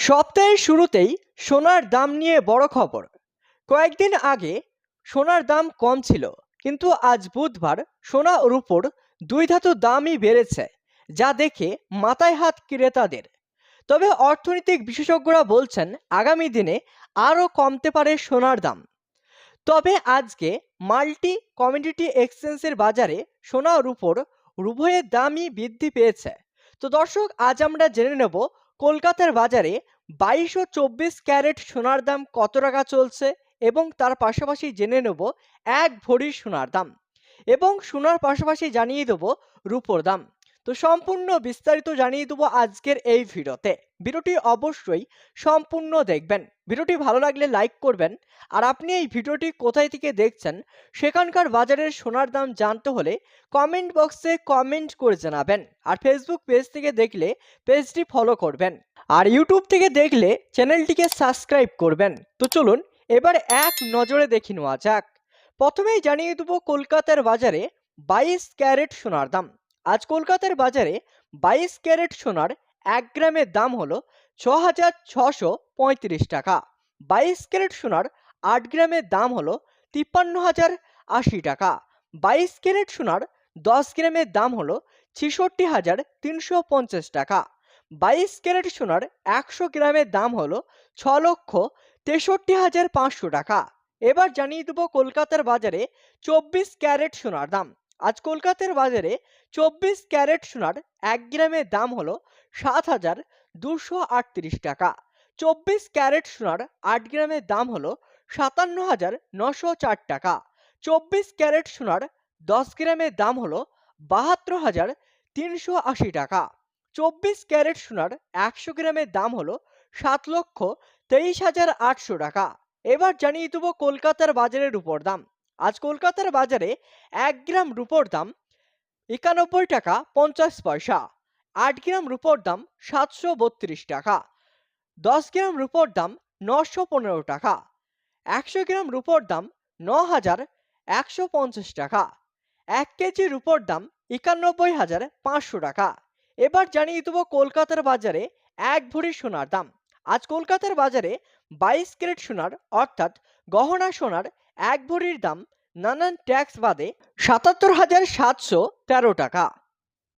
সপ্তাহের শুরুতেই সোনার দাম নিয়ে বড় খবর। কয়েকদিন আগে সোনার দাম কম ছিল, কিন্তু আজ বুধবার সোনা ওর উপর দুই ধাতু দামই বেড়েছে, যা দেখে মাথায় হাত ক্রেতাদের। তবে অর্থনৈতিক বিশেষজ্ঞরা বলছেন, আগামী দিনে আরও কমতে পারে সোনার দাম। তবে আজকে মাল্টি কমিউনিটি এক্সচেঞ্জের বাজারে সোনা ওর উপর উভয়ের দামই বৃদ্ধি পেয়েছে। তো দর্শক, আজ আমরা জেনে নেব কলকাতার বাজারে বাইশ ও চব্বিশ ক্যারেট সোনার দাম কত টাকা চলছে? এবং তার পাশাপাশি জেনে নেব এক ভরি সোনার দাম। এবং সোনার পাশাপাশি জানিয়ে দেব রূপোর দাম। তো সম্পূর্ণ বিস্তারিত জানিয়ে দেবো আজকের এই ভিডিওতে। ভিডিওটি অবশ্যই সম্পূর্ণ দেখবেন। ভিডিওটি ভালো লাগলে লাইক করবেন। আর আপনি এই ভিডিওটি কোথায় থেকে দেখছেন, সেখানকার বাজারের সোনার দাম জানতে হলে কমেন্ট বক্সে কমেন্ট করে জানাবেন। আর ফেসবুক পেজ থেকে দেখলে পেজটি ফলো করবেন। আর ইউটিউব থেকে দেখলে চ্যানেলটিকে সাবস্ক্রাইব করবেন। তো চলুন, এবার এক নজরে দেখে নেওয়া যাক। প্রথমেই জানিয়ে দেবো কলকাতার বাজারে বাইশ ক্যারেট সোনার দাম। আজ কলকাতার বাজারে বাইশ ক্যারেট সোনার এক গ্রামের দাম হলো ছ হাজার ছশো পঁয়ত্রিশ টাকা। বাইশ ক্যারেট সোনার আট গ্রামের দাম হলো তিপ্পান্ন হাজার আশি টাকা। বাইশ ক্যারেট সোনার দশ গ্রামের দাম হলো ছেষট্টি হাজার তিনশো পঞ্চাশ টাকা। বাইশ ক্যারেট সোনার একশো গ্রামের দাম হলো ছ লক্ষ তেষট্টি হাজার পাঁচশো টাকা। এবার জানিয়ে দেবো কলকাতার বাজারে চব্বিশ ক্যারেট সোনার দাম। আজ কলকাতার বাজারে চব্বিশ ক্যারেট সোনার এক গ্রামের দাম হলো সাত হাজার দুশো আটত্রিশ টাকা। চব্বিশ ক্যারেট সোনার আট গ্রামের দাম হলো সাতান্ন হাজার নশো চার টাকা। চব্বিশ ক্যারেট সোনার দশ গ্রামের দাম হলো বাহাত্তর হাজার তিনশো আশি টাকা। চব্বিশ ক্যারেট সোনার একশো গ্রামের দাম হলো সাত লক্ষ তেইশ হাজার আটশো টাকা। এবার জানিয়ে দেবো কলকাতার বাজারের উপর দাম। আজ কলকাতার বাজারে এক গ্রাম রুপোর দাম একানব্বই টাকা পঞ্চাশ পয়সা, আট গ্রাম রুপোর দাম সাতশো বত্রিশ টাকা, দশ গ্রাম রুপোর দাম নশো পনেরো টাকা, একশো গ্রাম রুপোর দাম ন হাজার একশো পঞ্চাশ টাকা, এক কেজি রুপোর দাম একানব্বই হাজার পাঁচশো টাকা। এবার জানিয়ে দেবো কলকাতার বাজারে এক ভরি সোনার দাম। আজ কলকাতার বাজারে বাইশ ক্যারেট সোনার অর্থাৎ গহনা সোনার এক ভরির দাম নানান ট্যাক্স বাদে সাতাত্তর হাজার সাতশো তেরো টাকা।